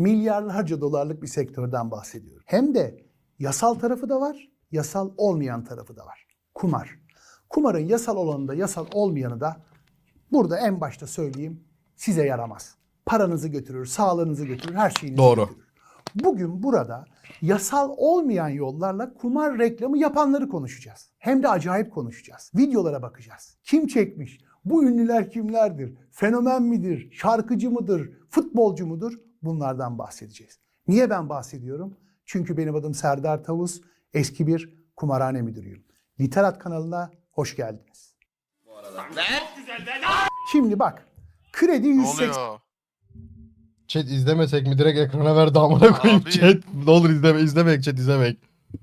Milyarlarca dolarlık bir sektörden bahsediyorum. Hem de yasal tarafı da var, yasal olmayan tarafı da var. Kumar. Kumarın yasal olanı da yasal olmayanı da burada en başta söyleyeyim size yaramaz. Paranızı götürür, sağlığınızı götürür, her şeyinizi Doğru. götürür. Bugün burada yasal olmayan yollarla kumar reklamı yapanları konuşacağız. Hem de acayip konuşacağız. Videolara bakacağız. Kim çekmiş? Bu ünlüler kimlerdir? Fenomen midir? Şarkıcı mıdır? Futbolcu mudur? Bunlardan bahsedeceğiz. Niye ben bahsediyorum? Çünkü benim adım Serdar Tavus. Eski bir kumarhane müdürüyüm. Literat kanalına hoş geldiniz. Şimdi bak. Kredi Ne 180 oluyor? Chat izlemesek mi direkt ekrana ver damına koyayım Abi. chat. Ne olur izleme izlemek chat izlemek.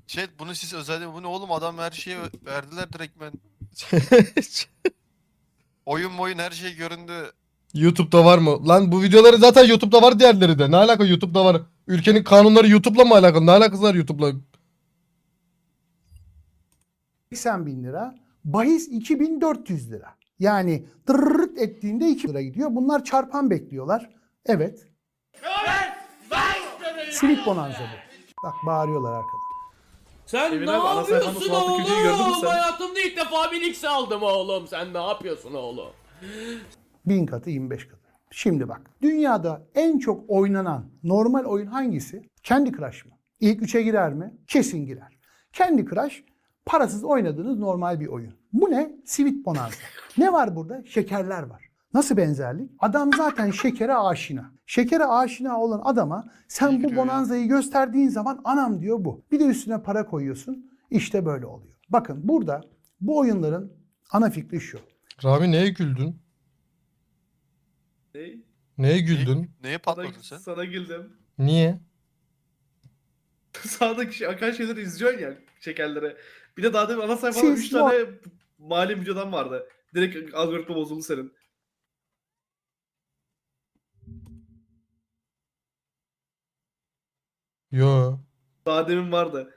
Chat bunu siz özellikle bu ne oğlum adam her şeyi verdiler direkt ben. Oyun oyun her şey göründü. YouTube'da var mı? Lan bu videoları zaten YouTube'da var diğerleri de. Ne alaka YouTube'da var? Ülkenin kanunları YouTube'la mı alakalı? Ne alakası var YouTube'la? 80 bin lira. Bahis 2400 lira. Yani tırırt ettiğinde 2 lira gidiyor. Bunlar çarpan bekliyorlar. Evet. Silik bonanza bu. Bak bağırıyorlar arkadan. Sen Emine ne abi, ana yapıyorsun gördün mü oğlum? sen? Hayatımda ilk defa bir X aldım oğlum. Sen ne yapıyorsun oğlum? Bin katı 25 katı. Şimdi bak. Dünyada en çok oynanan normal oyun hangisi? Candy Crush mı? İlk üçe girer mi? Kesin girer. Candy Crush parasız oynadığınız normal bir oyun. Bu ne? Sweet Bonanza. Ne var burada? Şekerler var. Nasıl benzerlik? Adam zaten şekere aşina. Şekere aşina olan adama sen bu bonanzayı gösterdiğin zaman anam diyor bu. Bir de üstüne para koyuyorsun. İşte böyle oluyor. Bakın burada bu oyunların ana fikri şu. Rami neye güldün? Ne? Neye güldün? Neye Sana, patladın sen? sana güldüm. Niye? Sağdaki şey, akan şeyleri izliyorsun ya şekerlere. Bir de daha demin ana sayfada Siz 3 tane mali videodan vardı. Direkt algoritma bozuldu senin. Yo. Daha demin vardı.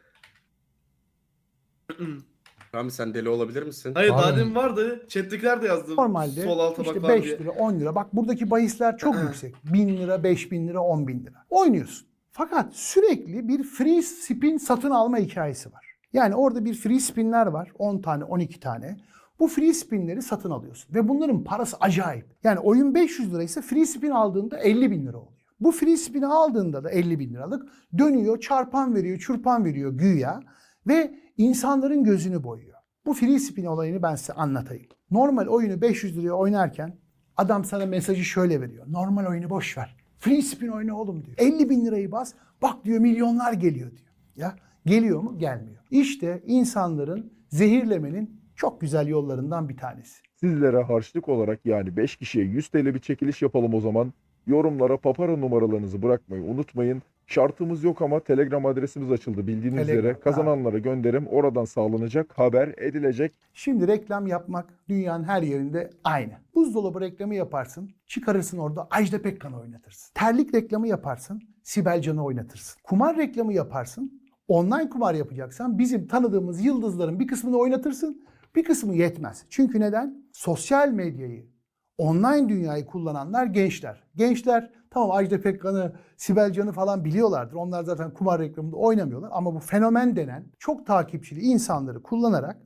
Rami sen deli olabilir misin? Hayır daha Abi. demin vardı. Chat'tekiler de yazdı. Normalde Sol alta işte bak 5 var diye. lira 10 lira. Bak buradaki bahisler çok yüksek. 1000 lira 5000 lira 10 bin lira. Oynuyorsun. Fakat sürekli bir free spin satın alma hikayesi var. Yani orada bir free spinler var. 10 tane 12 tane. Bu free spinleri satın alıyorsun. Ve bunların parası acayip. Yani oyun 500 liraysa free spin aldığında 50 bin lira oluyor. Bu free spin'i aldığında da 50 bin liralık dönüyor, çarpan veriyor, çurpan veriyor güya ve insanların gözünü boyuyor. Bu free spin olayını ben size anlatayım. Normal oyunu 500 liraya oynarken adam sana mesajı şöyle veriyor. Normal oyunu boş ver. Free spin oyna oğlum diyor. 50 bin lirayı bas. Bak diyor milyonlar geliyor diyor. Ya geliyor mu? Gelmiyor. İşte insanların zehirlemenin çok güzel yollarından bir tanesi. Sizlere harçlık olarak yani 5 kişiye 100 TL bir çekiliş yapalım o zaman. Yorumlara papara numaralarınızı bırakmayı unutmayın. Şartımız yok ama Telegram adresimiz açıldı bildiğiniz Telegram, üzere. Kazananlara gönderim oradan sağlanacak, haber edilecek. Şimdi reklam yapmak dünyanın her yerinde aynı. Buzdolabı reklamı yaparsın, çıkarırsın orada Ajda Pekkan'ı oynatırsın. Terlik reklamı yaparsın, Sibel Can'ı oynatırsın. Kumar reklamı yaparsın, online kumar yapacaksan bizim tanıdığımız yıldızların bir kısmını oynatırsın, bir kısmı yetmez. Çünkü neden? Sosyal medyayı, online dünyayı kullananlar gençler. Gençler tamam Ajda Pekkan'ı, Sibel Can'ı falan biliyorlardır. Onlar zaten kumar reklamında oynamıyorlar. Ama bu fenomen denen çok takipçili insanları kullanarak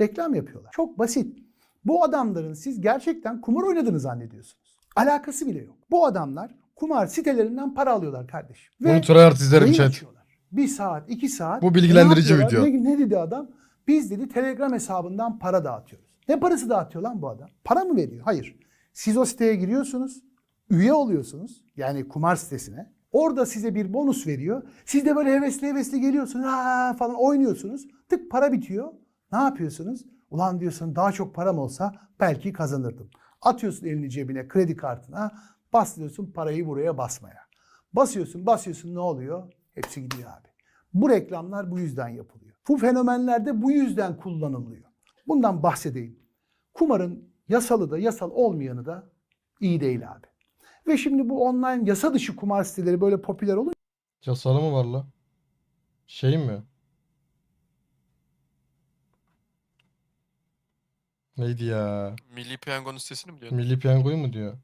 reklam yapıyorlar. Çok basit. Bu adamların siz gerçekten kumar oynadığını zannediyorsunuz. Alakası bile yok. Bu adamlar kumar sitelerinden para alıyorlar kardeşim. Bunu tryhard izlerim chat. açıyorlar. Bir saat, iki saat. Bu bilgilendirici Ne video. Ne, ne dedi adam? Biz dedi Telegram hesabından para dağıtıyoruz. Ne parası dağıtıyor lan bu adam? Para mı veriyor? Hayır. Siz o siteye giriyorsunuz. Üye oluyorsunuz. Yani kumar sitesine. Orada size bir bonus veriyor. Siz de böyle hevesli hevesli geliyorsunuz. Ha falan oynuyorsunuz. Tık para bitiyor. Ne yapıyorsunuz? Ulan diyorsun daha çok param olsa belki kazanırdım. Atıyorsun elini cebine kredi kartına. Bas diyorsun parayı buraya basmaya. Basıyorsun basıyorsun ne oluyor? Hepsi gidiyor abi. Bu reklamlar bu yüzden yapılıyor. Bu fenomenler de bu yüzden kullanılıyor. Bundan bahsedeyim. Kumarın yasalı da yasal olmayanı da iyi değil abi. Ve şimdi bu online yasa dışı kumar siteleri böyle popüler olunca Yasalı mı var la? Şey mi? Neydi ya? Milli Piyango'nun sitesini mi diyorsun? Milli Piyango'yu mu diyor?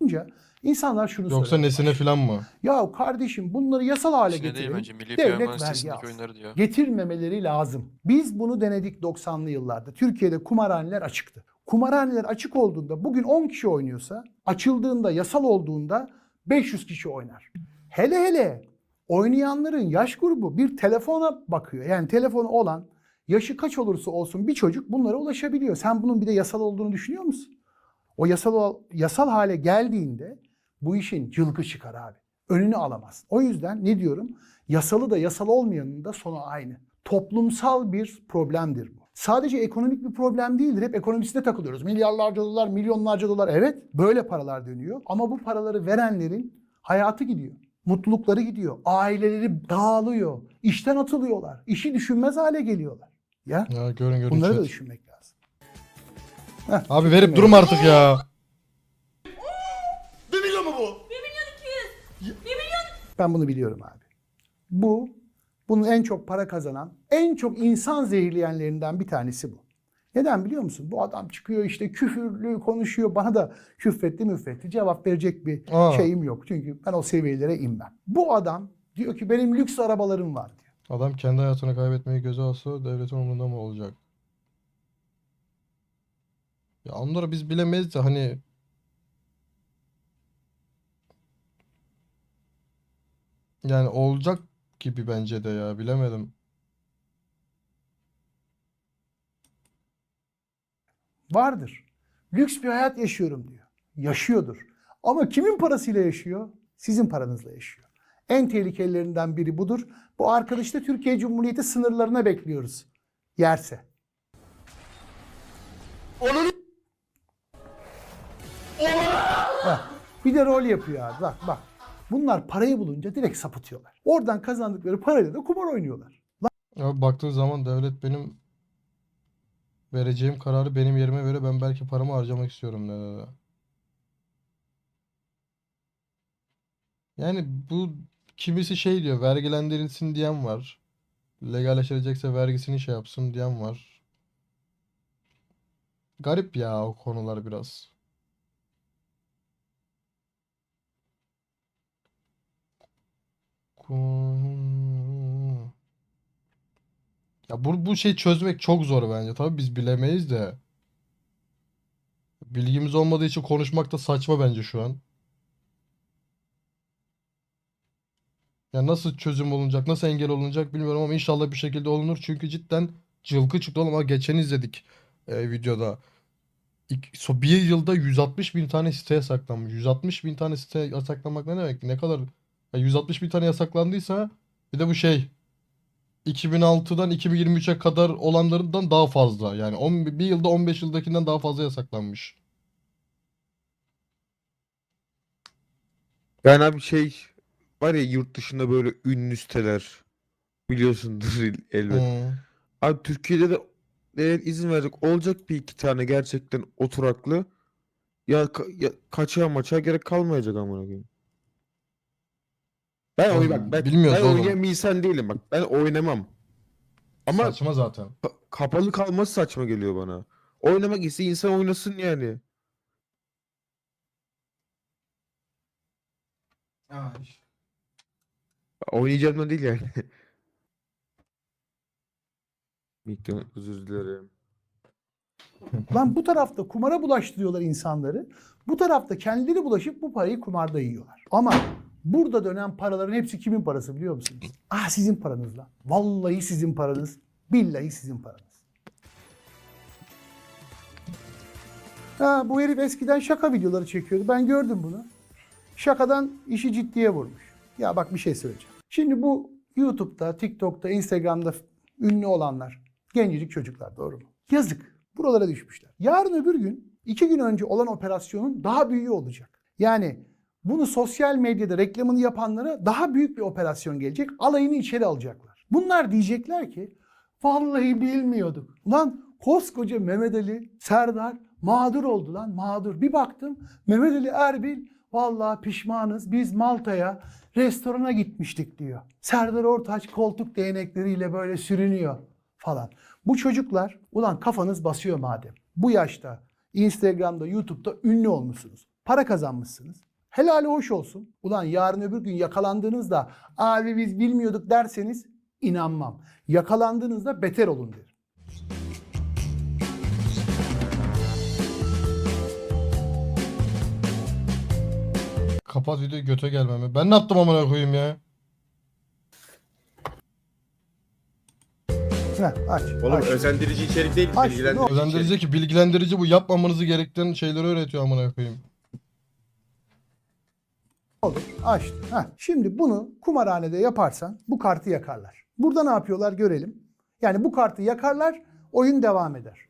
Olunca insanlar şunu Yoksa soruyor. nesine filan mı? Ya kardeşim bunları yasal hale Nesine değil getirin. bence Milli devlet vergi sitesindeki alsın. oyunları diyor. Getirmemeleri lazım. Biz bunu denedik 90'lı yıllarda. Türkiye'de kumarhaneler açıktı. Kumarhaneler açık olduğunda bugün 10 kişi oynuyorsa açıldığında yasal olduğunda 500 kişi oynar. Hele hele oynayanların yaş grubu bir telefona bakıyor. Yani telefonu olan yaşı kaç olursa olsun bir çocuk bunlara ulaşabiliyor. Sen bunun bir de yasal olduğunu düşünüyor musun? O yasal yasal hale geldiğinde bu işin cılkı çıkar abi. Önünü alamaz. O yüzden ne diyorum? Yasalı da yasal olmayanın da sonu aynı. Toplumsal bir problemdir bu. Sadece ekonomik bir problem değildir. Hep ekonomisine takılıyoruz. Milyarlarca dolar, milyonlarca dolar. Evet böyle paralar dönüyor. Ama bu paraları verenlerin hayatı gidiyor. Mutlulukları gidiyor. Aileleri dağılıyor. İşten atılıyorlar. İşi düşünmez hale geliyorlar. Ya Ya görün görün. bunları da düşünmek. Heh, Abi verip durma artık ya. Ben bunu biliyorum abi. Bu, bunun en çok para kazanan, en çok insan zehirleyenlerinden bir tanesi bu. Neden biliyor musun? Bu adam çıkıyor işte küfürlü konuşuyor. Bana da küfretti müfretti. Cevap verecek bir Aa. şeyim yok. Çünkü ben o seviyelere inmem. Bu adam diyor ki benim lüks arabalarım var diyor. Adam kendi hayatını kaybetmeyi göze alsa devletin umurunda mı olacak? Ya onları biz bilemeyiz de hani yani olacak gibi bence de ya bilemedim. Vardır. Lüks bir hayat yaşıyorum diyor. Yaşıyordur. Ama kimin parasıyla yaşıyor? Sizin paranızla yaşıyor. En tehlikelilerinden biri budur. Bu arkadaşı da Türkiye Cumhuriyeti sınırlarına bekliyoruz. Yerse. Bir de rol yapıyor abi. Bak bak. Bunlar parayı bulunca direkt sapıtıyorlar. Oradan kazandıkları parayla da kumar oynuyorlar. Abi baktığın zaman devlet benim vereceğim kararı benim yerime göre ben belki paramı harcamak istiyorum dedi. Yani bu kimisi şey diyor vergilendirilsin diyen var. Legalleştirecekse vergisini şey yapsın diyen var. Garip ya o konular biraz. Ya bu, bu şey çözmek çok zor bence. Tabii biz bilemeyiz de. Bilgimiz olmadığı için konuşmak da saçma bence şu an. Ya nasıl çözüm olunacak, nasıl engel olunacak bilmiyorum ama inşallah bir şekilde olunur. Çünkü cidden cılkı çıktı oğlum. Geçen izledik e, videoda. İk- so- bir yılda 160 bin tane site yasaklanmış. 160 bin tane site yasaklanmak ne demek? Ne kadar? Ya 160 bin tane yasaklandıysa bir de bu şey 2006'dan 2023'e kadar olanlarından daha fazla. Yani 10, bir yılda 15 yıldakinden daha fazla yasaklanmış. Yani abi şey var ya yurt dışında böyle ünlü siteler biliyorsundur el- elbet. Hmm. Abi Türkiye'de de eğer izin verecek olacak bir iki tane gerçekten oturaklı ya, ka- ya kaçağa maçağa gerek kalmayacak amına koyayım. Ben oy Oğlum, bak ben, bilmiyoruz ben oğlum. oynayan bir insan değilim bak. Ben oynamam. Ama Saçma zaten. ka- kapalı kalması saçma geliyor bana. Oynamak ise insan oynasın yani. Oynayacağım da değil yani. Miktar özür dilerim. Lan bu tarafta kumara bulaştırıyorlar insanları. Bu tarafta kendileri bulaşıp bu parayı kumarda yiyorlar. Ama burada dönen paraların hepsi kimin parası biliyor musunuz? Ah sizin paranız lan. Vallahi sizin paranız. Billahi sizin paranız. Ha, bu herif eskiden şaka videoları çekiyordu. Ben gördüm bunu. Şakadan işi ciddiye vurmuş. Ya bak bir şey söyleyeceğim. Şimdi bu YouTube'da, TikTok'ta, Instagram'da ünlü olanlar gencecik çocuklar doğru mu? Yazık. Buralara düşmüşler. Yarın öbür gün iki gün önce olan operasyonun daha büyüğü olacak. Yani bunu sosyal medyada reklamını yapanlara daha büyük bir operasyon gelecek. Alayını içeri alacaklar. Bunlar diyecekler ki vallahi bilmiyorduk. Ulan koskoca Mehmet Ali, Serdar mağdur oldu lan mağdur. Bir baktım Mehmet Ali Erbil vallahi pişmanız biz Malta'ya restorana gitmiştik diyor. Serdar Ortaç koltuk değnekleriyle böyle sürünüyor falan. Bu çocuklar ulan kafanız basıyor madem. Bu yaşta Instagram'da, YouTube'da ünlü olmuşsunuz. Para kazanmışsınız. Helali hoş olsun. Ulan yarın öbür gün yakalandığınızda abi biz bilmiyorduk derseniz inanmam. Yakalandığınızda beter olun derim. Kapat videoyu göte gelmeme. Ben ne yaptım amına koyayım ya? Heh, aç. Oğlum aç. özendirici içerik değil, Aç, bilgilendirici içerik. Özendirici ki bilgilendirici bu yapmamanızı gereken şeyleri öğretiyor amına koyayım. Olur. Açtım. Heh. Şimdi bunu kumarhanede yaparsan bu kartı yakarlar. Burada ne yapıyorlar görelim. Yani bu kartı yakarlar, oyun devam eder.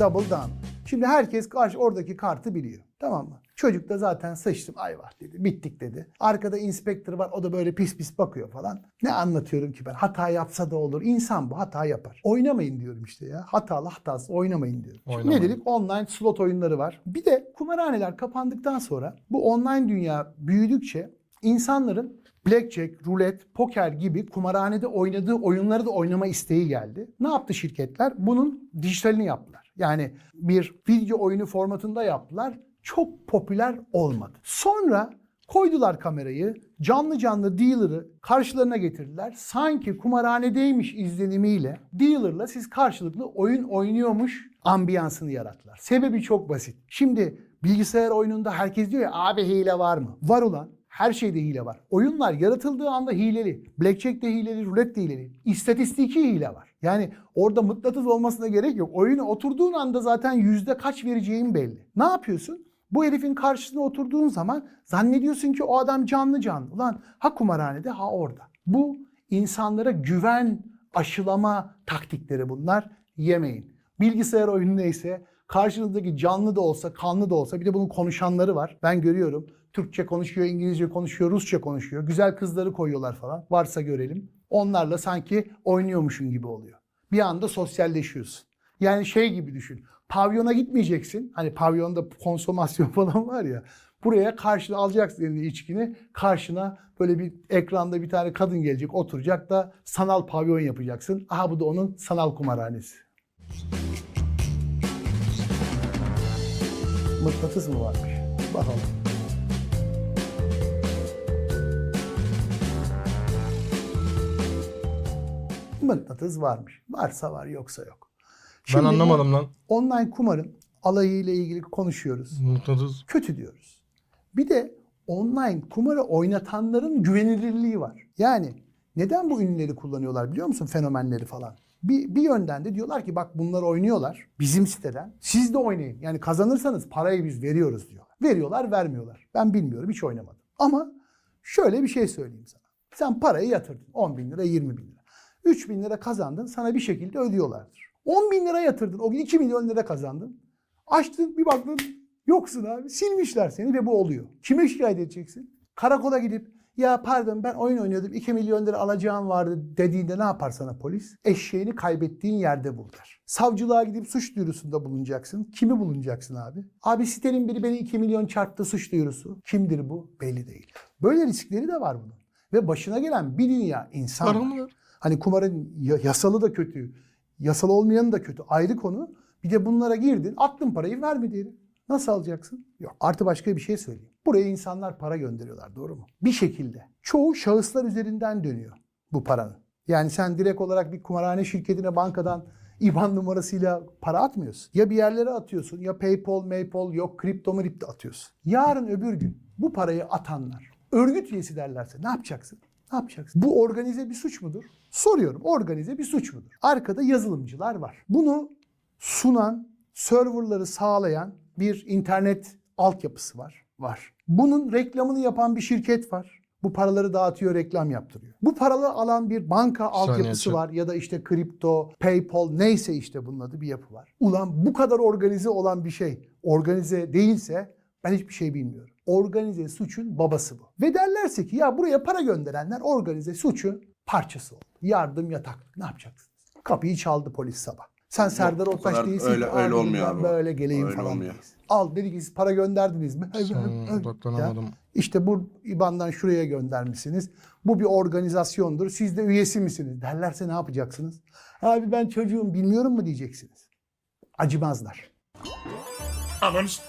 Double down. Şimdi herkes karşı oradaki kartı biliyor. Tamam mı? Çocuk da zaten sıçtım ay var dedi. Bittik dedi. Arkada inspektör var o da böyle pis pis bakıyor falan. Ne anlatıyorum ki ben? Hata yapsa da olur. İnsan bu hata yapar. Oynamayın diyorum işte ya. Hatalı hatasız oynamayın diyorum. Şimdi Oynamayın. ne dedik? Online slot oyunları var. Bir de kumarhaneler kapandıktan sonra bu online dünya büyüdükçe insanların blackjack, rulet, poker gibi kumarhanede oynadığı oyunları da oynama isteği geldi. Ne yaptı şirketler? Bunun dijitalini yaptılar. Yani bir video oyunu formatında yaptılar. Çok popüler olmadı. Sonra koydular kamerayı, canlı canlı dealer'ı karşılarına getirdiler. Sanki kumarhanedeymiş izlenimiyle dealer'la siz karşılıklı oyun oynuyormuş ambiyansını yarattılar. Sebebi çok basit. Şimdi bilgisayar oyununda herkes diyor ya abi hile var mı? Var ulan. Her şeyde hile var. Oyunlar yaratıldığı anda hileli. Blackjack de hileli, rulet de hileli. İstatistiki hile var. Yani orada mıknatıs olmasına gerek yok. Oyuna oturduğun anda zaten yüzde kaç vereceğin belli. Ne yapıyorsun? Bu herifin karşısına oturduğun zaman zannediyorsun ki o adam canlı canlı. Ulan ha kumarhanede ha orada. Bu insanlara güven aşılama taktikleri bunlar. Yemeyin. Bilgisayar oyunu neyse karşınızdaki canlı da olsa kanlı da olsa bir de bunun konuşanları var. Ben görüyorum. Türkçe konuşuyor, İngilizce konuşuyor, Rusça konuşuyor. Güzel kızları koyuyorlar falan. Varsa görelim. Onlarla sanki oynuyormuşun gibi oluyor. Bir anda sosyalleşiyorsun. Yani şey gibi düşün. Pavyona gitmeyeceksin. Hani pavyonda konsomasyon falan var ya. Buraya karşına alacaksın eline içkini. Karşına böyle bir ekranda bir tane kadın gelecek oturacak da sanal pavyon yapacaksın. Aha bu da onun sanal kumarhanesi. Mıknatıs mı varmış? Bakalım. Mıknatıs varmış. Varsa var yoksa yok. Ben Şimdi bu anlamadım lan. Online kumarın alayıyla ilgili konuşuyoruz. Mıknatıs. Kötü diyoruz. Bir de online kumarı oynatanların güvenilirliği var. Yani neden bu ünlüleri kullanıyorlar biliyor musun? Fenomenleri falan. Bir, bir yönden de diyorlar ki bak bunlar oynuyorlar bizim siteden. Siz de oynayın. Yani kazanırsanız parayı biz veriyoruz diyorlar. Veriyorlar vermiyorlar. Ben bilmiyorum hiç oynamadım. Ama şöyle bir şey söyleyeyim sana. Sen parayı yatırdın. 10 bin lira 20 bin lira. 3 bin lira kazandın sana bir şekilde ödüyorlardır. 10 bin lira yatırdın. O gün 2 milyon lira kazandın. Açtın bir baktın yoksun abi. Silmişler seni ve bu oluyor. Kime şikayet edeceksin? Karakola gidip ya pardon ben oyun oynuyordum 2 milyon lira alacağım vardı dediğinde ne yapar sana polis? Eşeğini kaybettiğin yerde bul der. Savcılığa gidip suç duyurusunda bulunacaksın. Kimi bulunacaksın abi? Abi sitenin biri beni 2 milyon çarptı suç duyurusu. Kimdir bu? Belli değil. Böyle riskleri de var bunun. Ve başına gelen bir dünya insan Var? Hani kumarın ya- yasalı da kötü, yasal olmayanı da kötü. Ayrı konu. Bir de bunlara girdin, attın parayı vermedi herif. Nasıl alacaksın? Yok. Artı başka bir şey söyleyeyim. Buraya insanlar para gönderiyorlar doğru mu? Bir şekilde. Çoğu şahıslar üzerinden dönüyor bu paranın. Yani sen direkt olarak bir kumarhane şirketine bankadan IBAN numarasıyla para atmıyorsun. Ya bir yerlere atıyorsun ya PayPal, Maypal yok kripto mripto atıyorsun. Yarın öbür gün bu parayı atanlar örgüt üyesi derlerse ne yapacaksın? Ne yapacaksın? Bu organize bir suç mudur? Soruyorum. Organize bir suç mudur? Arkada yazılımcılar var. Bunu sunan, serverları sağlayan bir internet altyapısı var. Var. Bunun reklamını yapan bir şirket var. Bu paraları dağıtıyor, reklam yaptırıyor. Bu paraları alan bir banka altyapısı var ya da işte kripto, PayPal neyse işte bunun adı bir yapı var. Ulan bu kadar organize olan bir şey organize değilse ben hiçbir şey bilmiyorum. Organize suçun babası bu. Ve derlerse ki ya buraya para gönderenler organize suçun parçası oldu. Yardım yataklık ne yapacaksınız? Kapıyı çaldı polis sabah. Sen Serdar Ortaç değilsin öyle- ki, öyle "Aa, olmuyor ben abi. Böyle geleyim Öyle falan olmuyor. değilsin. Al dedi ki siz para gönderdiniz mi? Odaklanamadım. İşte bu IBAN'dan şuraya göndermişsiniz. Bu bir organizasyondur. Siz de üyesi misiniz? Derlerse ne yapacaksınız? Abi ben çocuğum bilmiyorum mu diyeceksiniz. Acımazlar. Ananı s-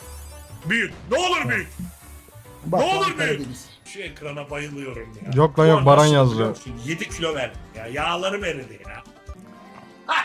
Büyük. Ne olur büyük. Batuhan olur be? Karadeniz. Şu ekrana bayılıyorum ya. Yok lan Şu yok, an Baran yazdı. biliyor musun? 7 kilo verdim ya. Yağlarım eridi ya.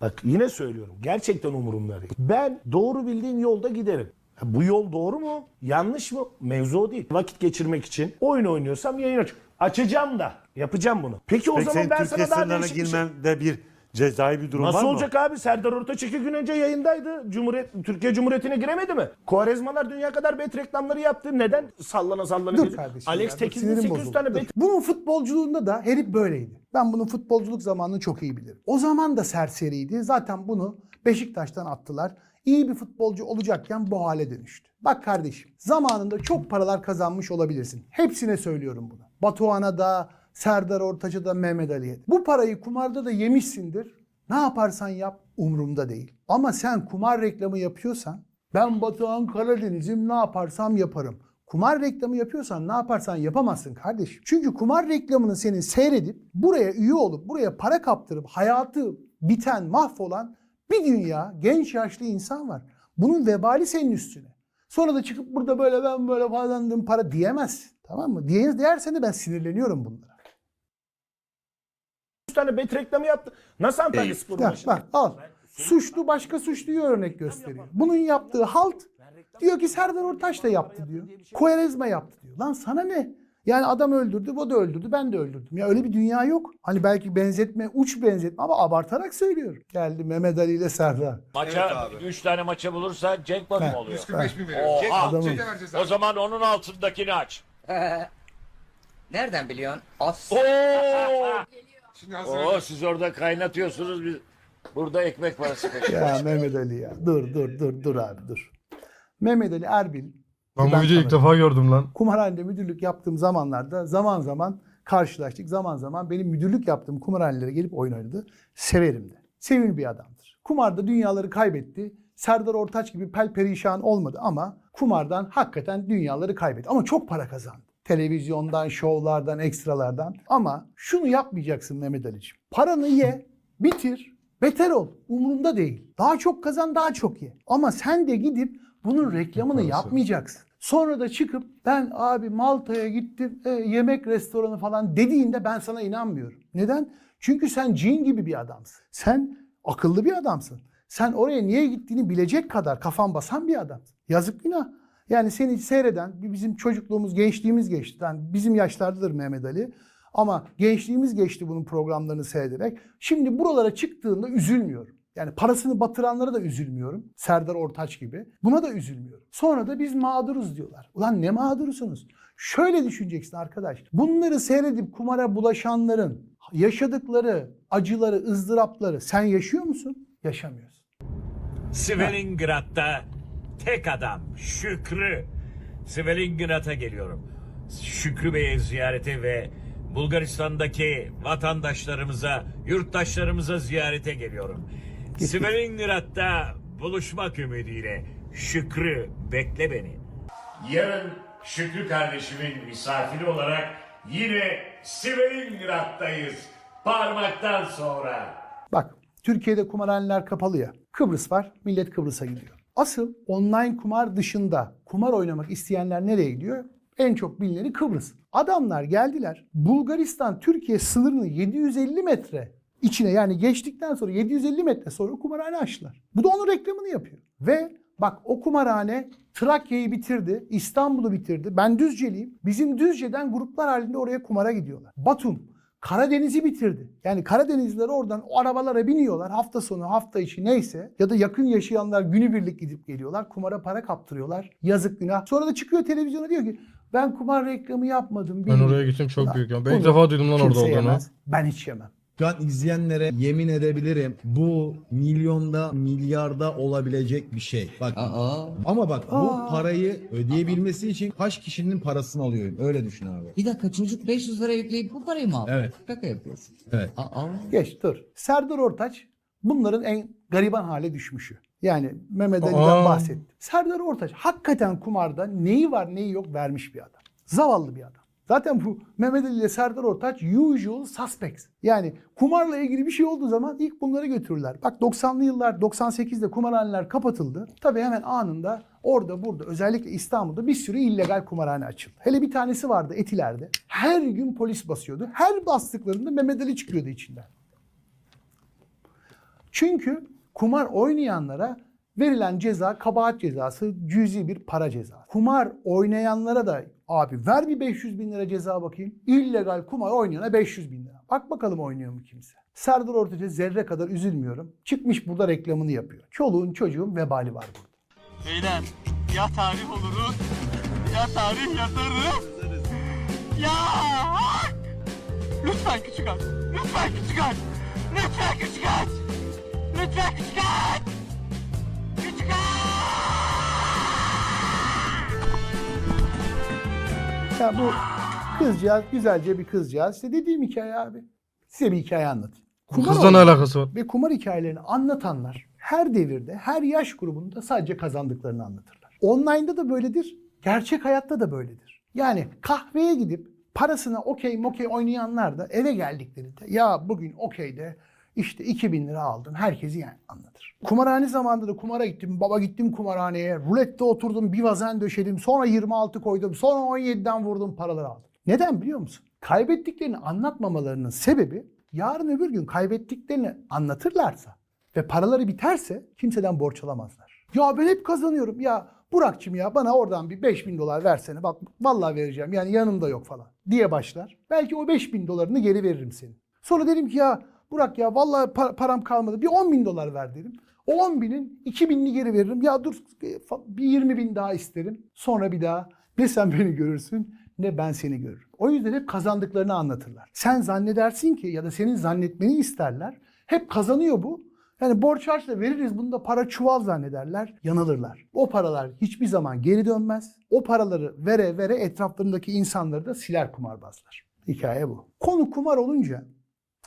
Bak yine söylüyorum. Gerçekten umurumda değil. Ben doğru bildiğim yolda giderim. Ha, Bu yol doğru mu? Yanlış mı? Mevzu o değil. Vakit geçirmek için oyun oynuyorsam yayın aç. Açacağım da. Yapacağım bunu. Peki o Peki zaman senin ben Türkiye sana daha sınırlarına değişik bir şey... girmende bir cezai bir durum Nasıl var mı? olacak abi? Serdar Ortaç iki gün önce yayındaydı. Cumhuriyet, Türkiye Cumhuriyeti'ne giremedi mi? Kovarezmalar dünya kadar bet reklamları yaptı. Neden? Sallana sallana. Dur geziyor? kardeşim. Alex ya, Tekin'in sinirim 800 bozuldu. tane Dur. bet Bunun futbolculuğunda da herif böyleydi. Ben bunun futbolculuk zamanını çok iyi bilirim. O zaman da serseriydi. Zaten bunu Beşiktaş'tan attılar. İyi bir futbolcu olacakken bu hale dönüştü. Bak kardeşim zamanında çok paralar kazanmış olabilirsin. Hepsine söylüyorum bunu. Batuhan'a da, Serdar Ortaç'a da, Mehmet Ali'ye. Bu parayı kumarda da yemişsindir. Ne yaparsan yap umurumda değil. Ama sen kumar reklamı yapıyorsan ben Batuhan Karadeniz'im ne yaparsam yaparım. Kumar reklamı yapıyorsan ne yaparsan yapamazsın kardeşim. Çünkü kumar reklamını senin seyredip buraya üye olup buraya para kaptırıp hayatı biten mahvolan bir dünya genç yaşlı insan var. Bunun vebali senin üstüne. Sonra da çıkıp burada böyle ben böyle kazandığım para diyemezsin. Tamam mı? Diye, dersen de ben sinirleniyorum bunlara. Tane bet reklamı yaptı. Nasıl Antalya Bak başında? bak al. Suçlu başka suçluyu örnek gösteriyor. Bunun yaptığı halt diyor ki Serdar Ortaç da yaptı diyor. Koerezma yaptı diyor. Lan sana ne? Yani adam öldürdü, o da öldürdü, ben de öldürdüm. Ya öyle bir dünya yok. Hani belki benzetme, uç benzetme ama abartarak söylüyorum. Geldi Mehmet Ali ile Serdar. Maça 3 tane maça bulursa Cenk Heh. oluyor. 145 bin Oha. Adamın. O zaman onun altındakini aç. Nereden biliyorsun? As. Oo! Oo siz orada kaynatıyorsunuz biz burada ekmek parası. Ya Mehmet Ali ya. Dur dur dur dur abi dur. Mehmet Ali Erbil. Ben bu videoyu ilk defa gördüm lan. Kumarhanede müdürlük yaptığım zamanlarda zaman zaman karşılaştık. Zaman zaman benim müdürlük yaptığım kumarhanelere gelip oyun oynadı. Severim de. Sevimli bir adamdır. Kumarda dünyaları kaybetti. Serdar Ortaç gibi pel perişan olmadı ama kumardan hakikaten dünyaları kaybetti. Ama çok para kazandı. Televizyondan, şovlardan, ekstralardan. Ama şunu yapmayacaksın Mehmet Ali'ciğim. Paranı ye, bitir, beter ol. Umurumda değil. Daha çok kazan, daha çok ye. Ama sen de gidip bunun reklamını Parası. yapmayacaksın. Sonra da çıkıp ben abi Malta'ya gittim e, yemek restoranı falan dediğinde ben sana inanmıyorum. Neden? Çünkü sen cin gibi bir adamsın. Sen akıllı bir adamsın. Sen oraya niye gittiğini bilecek kadar kafan basan bir adamsın. Yazık günah. Yani seni seyreden bizim çocukluğumuz, gençliğimiz geçti. Yani bizim yaşlardadır Mehmet Ali. Ama gençliğimiz geçti bunun programlarını seyrederek. Şimdi buralara çıktığında üzülmüyorum. Yani parasını batıranlara da üzülmüyorum. Serdar Ortaç gibi. Buna da üzülmüyorum. Sonra da biz mağduruz diyorlar. Ulan ne mağdurusunuz? Şöyle düşüneceksin arkadaş. Bunları seyredip kumara bulaşanların yaşadıkları acıları, ızdırapları sen yaşıyor musun? Yaşamıyorsun. Svelingrad'da tek adam Şükrü. Svelingrad'a geliyorum. Şükrü Bey'i ziyarete ve Bulgaristan'daki vatandaşlarımıza, yurttaşlarımıza ziyarete geliyorum. Svelingrad'da buluşmak ümidiyle Şükrü bekle beni. Yarın Şükrü kardeşimin misafiri olarak yine Svelingrad'dayız. Parmaktan sonra. Bak Türkiye'de kumarhaneler kapalı ya. Kıbrıs var. Millet Kıbrıs'a gidiyor. Asıl online kumar dışında kumar oynamak isteyenler nereye gidiyor? En çok bilineni Kıbrıs. Adamlar geldiler. Bulgaristan Türkiye sınırını 750 metre içine yani geçtikten sonra 750 metre sonra kumarhane açtılar. Bu da onun reklamını yapıyor. Ve bak o kumarhane Trakya'yı bitirdi, İstanbul'u bitirdi. Ben Düzceliyim. Bizim Düzce'den gruplar halinde oraya kumara gidiyorlar. Batum, Karadeniz'i bitirdi. Yani Karadenizliler oradan o arabalara biniyorlar. Hafta sonu, hafta içi neyse. Ya da yakın yaşayanlar günübirlik gidip geliyorlar. Kumara para kaptırıyorlar. Yazık günah. Sonra da çıkıyor televizyona diyor ki ben kumar reklamı yapmadım. Ben bilmiyorum." oraya gittim çok büyük ya. Ben ilk defa duydum lan orada olduğunu. yemez. Ben hiç yemem. Şu an izleyenlere yemin edebilirim bu milyonda milyarda olabilecek bir şey. Bak Aa. ama bak bu Aa. parayı ödeyebilmesi için kaç kişinin parasını alıyorum. Öyle düşün abi. Bir dakika çocuk 500 lira yükleyip bu parayı mı aldı? Evet. Şaka yapıyorsun. Evet. Aa. Geç dur. Serdar Ortaç bunların en gariban hale düşmüşü. Yani Mehmet Aa. Ali'den bahsettim. Serdar Ortaç hakikaten kumarda neyi var neyi yok vermiş bir adam. Zavallı bir adam. Zaten bu Mehmet Ali ile Serdar Ortaç usual suspects. Yani kumarla ilgili bir şey olduğu zaman ilk bunları götürürler. Bak 90'lı yıllar 98'de kumarhaneler kapatıldı. Tabii hemen anında orada burada özellikle İstanbul'da bir sürü illegal kumarhane açıldı. Hele bir tanesi vardı Etiler'de. Her gün polis basıyordu. Her bastıklarında Mehmet Ali çıkıyordu içinden. Çünkü kumar oynayanlara verilen ceza kabahat cezası cüzi bir para cezası. Kumar oynayanlara da abi ver bir 500 bin lira ceza bakayım. İllegal kumar oynayana 500 bin lira. Bak bakalım oynuyor mu kimse. Serdar Ortaç'a zerre kadar üzülmüyorum. Çıkmış burada reklamını yapıyor. Çoluğun çocuğun vebali var burada. Beyler ya tarih oluruz ya tarih yazarız. Ya Lütfen küçük aç. Lütfen küçük aç. Lütfen küçük aç. Lütfen küçük aç. Ya bu kızcağız güzelce bir kızcağız. İşte dediğim hikaye abi. Size bir hikaye anlatayım. Kumar Kızla ne alakası var? ve kumar hikayelerini anlatanlar her devirde, her yaş grubunda sadece kazandıklarını anlatırlar. Online'da da böyledir, gerçek hayatta da böyledir. Yani kahveye gidip parasına okey mokey oynayanlar da eve geldiklerinde ya bugün okeyde işte 2000 lira aldım. Herkesi yani anlatır. Kumarhane zamanında da kumara gittim. Baba gittim kumarhaneye. Rulette oturdum. Bir vazen döşedim. Sonra 26 koydum. Sonra 17'den vurdum paraları aldım. Neden biliyor musun? Kaybettiklerini anlatmamalarının sebebi yarın öbür gün kaybettiklerini anlatırlarsa ve paraları biterse kimseden borç alamazlar. Ya ben hep kazanıyorum. Ya Burak'cığım ya bana oradan bir 5000 dolar versene. Bak vallahi vereceğim. Yani yanımda yok falan diye başlar. Belki o 5000 dolarını geri veririm senin. Sonra dedim ki ya Burak ya vallahi pa- param kalmadı. Bir 10 bin dolar ver dedim. O 10 binin 2 binini geri veririm. Ya dur e, bir 20 bin daha isterim. Sonra bir daha ne sen beni görürsün ne ben seni görürüm. O yüzden hep kazandıklarını anlatırlar. Sen zannedersin ki ya da senin zannetmeni isterler. Hep kazanıyor bu. Yani borç harçla veririz bunda para çuval zannederler. Yanılırlar. O paralar hiçbir zaman geri dönmez. O paraları vere vere etraflarındaki insanları da siler kumarbazlar. Hikaye bu. Konu kumar olunca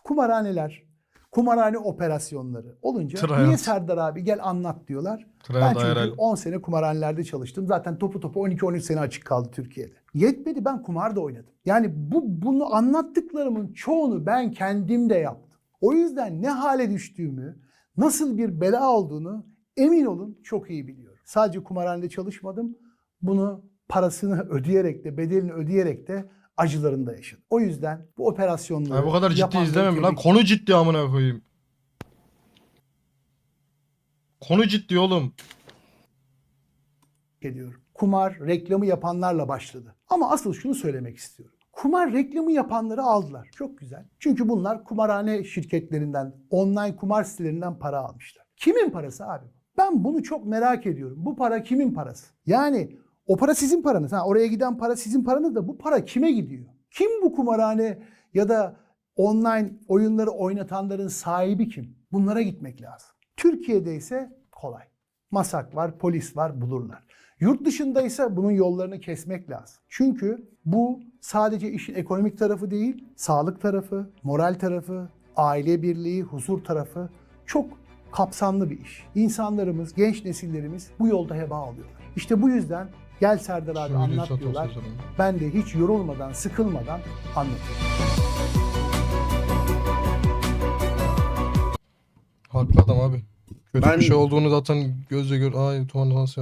kumarhaneler, kumarhane operasyonları olunca Tryhard. niye Serdar abi gel anlat diyorlar. Ben Tryhard çünkü IRL. 10 sene kumarhanelerde çalıştım. Zaten topu topu 12-13 sene açık kaldı Türkiye'de. Yetmedi ben kumar da oynadım. Yani bu bunu anlattıklarımın çoğunu ben kendim de yaptım. O yüzden ne hale düştüğümü, nasıl bir bela olduğunu emin olun çok iyi biliyorum. Sadece kumarhanede çalışmadım. Bunu parasını ödeyerek de, bedelini ödeyerek de acılarını da yaşadım. O yüzden bu operasyonları Ay bu kadar ciddi yapanları izlemem lan. Konu ciddi amına koyayım. Konu ciddi oğlum. ediyorum. Kumar reklamı yapanlarla başladı. Ama asıl şunu söylemek istiyorum. Kumar reklamı yapanları aldılar. Çok güzel. Çünkü bunlar kumarhane şirketlerinden, online kumar sitelerinden para almışlar. Kimin parası abi? Ben bunu çok merak ediyorum. Bu para kimin parası? Yani o para sizin paranız. Ha, oraya giden para sizin paranız da bu para kime gidiyor? Kim bu kumarhane ya da online oyunları oynatanların sahibi kim? Bunlara gitmek lazım. Türkiye'de ise kolay. Masak var, polis var, bulurlar. Yurt dışında ise bunun yollarını kesmek lazım. Çünkü bu sadece işin ekonomik tarafı değil, sağlık tarafı, moral tarafı, aile birliği, huzur tarafı çok kapsamlı bir iş. İnsanlarımız, genç nesillerimiz bu yolda heba alıyorlar. İşte bu yüzden gel Serdar abi Şöyle anlat diyorlar. Ben de hiç yorulmadan, sıkılmadan anlatıyorum. Haklı adam abi. Kötü Ben- bir şey olduğunu zaten gözle gör. Ay Tuğan nasıl yazdı?